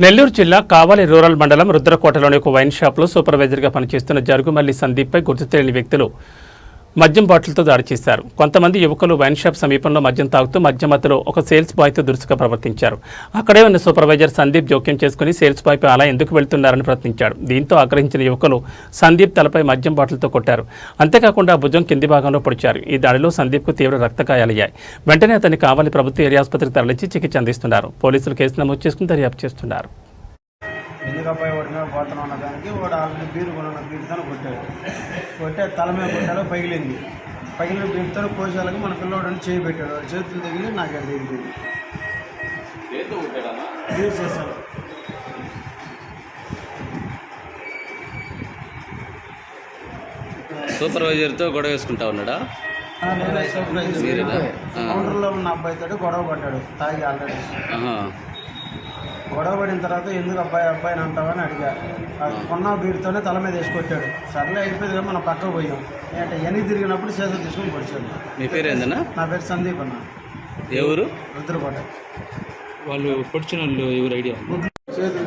నెల్లూరు జిల్లా కావలి రూరల్ మండలం రుద్రకోటలోని ఒక వైన్ షాప్లో సూపర్వైజర్గా పనిచేస్తున్న జరుగుమల్లి సందీప్పై గుర్తు తెలియని వ్యక్తులు మద్యం బాటిల్తో దాడి చేశారు. కొంతమంది యువకులు వైన్ షాప్ సమీపంలో మద్యం తాగుతూ మధ్యమధ్యలో ఒక సేల్స్ బాయ్తో దురుసుగా ప్రవర్తించారు. అక్కడే ఉన్న సూపర్వైజర్ సందీప్ జోక్యం చేసుకుని సేల్స్ బాయ్పై అలా ఎందుకు వెళ్తున్నారని ప్రశ్నించాడు. దీంతో ఆగ్రహించిన యువకులు సందీప్ తలపై మద్యం బాటిల్తో కొట్టారు. అంతేకాకుండా భుజం కింది భాగంలో పొడిచారు. ఈ దాడిలో సందీప్కు తీవ్ర రక్తగాయాలయ్యాయి. వెంటనే అతన్ని కావాలి ప్రభుత్వ ఏరియా ఆసుపత్రికి తరలించి చికిత్స అందిస్తున్నారు. పోలీసులు కేసు నమోదు చేసుకుని దర్యాప్తు చేస్తున్నారు. ఎందుకు అబ్బాయి వాడి మీద పోతున్నాం అన్న దానికి వాడు ఆల్రెడీ బీరు కొన్న బీరుతో కొట్టాడు. కొట్టే తల మీద కొట్టాడు పగిలింది. పగిలిన బీరుతో కోసాలకి మన పిల్లవాడిని చేయి పెట్టాడు. వాడి చేతులు తగిలి నాకు అది తగిలింది. బీరు చేశాడు. సూపర్వైజర్తో గొడవ వేసుకుంటా ఉన్నాడా? ఆ. కౌంటర్లో ఉన్న అబ్బాయితో గొడవ పడ్డాడు. తాగి ఆల్రెడీ. గొడవ పడిన తర్వాత ఎందుకు అబ్బాయి అబ్బాయిని అంటావని అడిగా. కొన్న బీరుతోనే తల మీద వేసి కొట్టాడు సర్లే అయిపోయింది మనం పక్కకు పోయాం ఏంటంటే వెనక్కి తిరిగినప్పుడు చేతులు తీసుకొని పొడిచాడు. మీ పేరు ఏందన్నా? నా పేరు సందీప్ అన్న. ఊరు? రుద్రకోట. వాళ్ళు పొడిచిన వాళ్ళు ఎవరు ఐడియా? చేతులు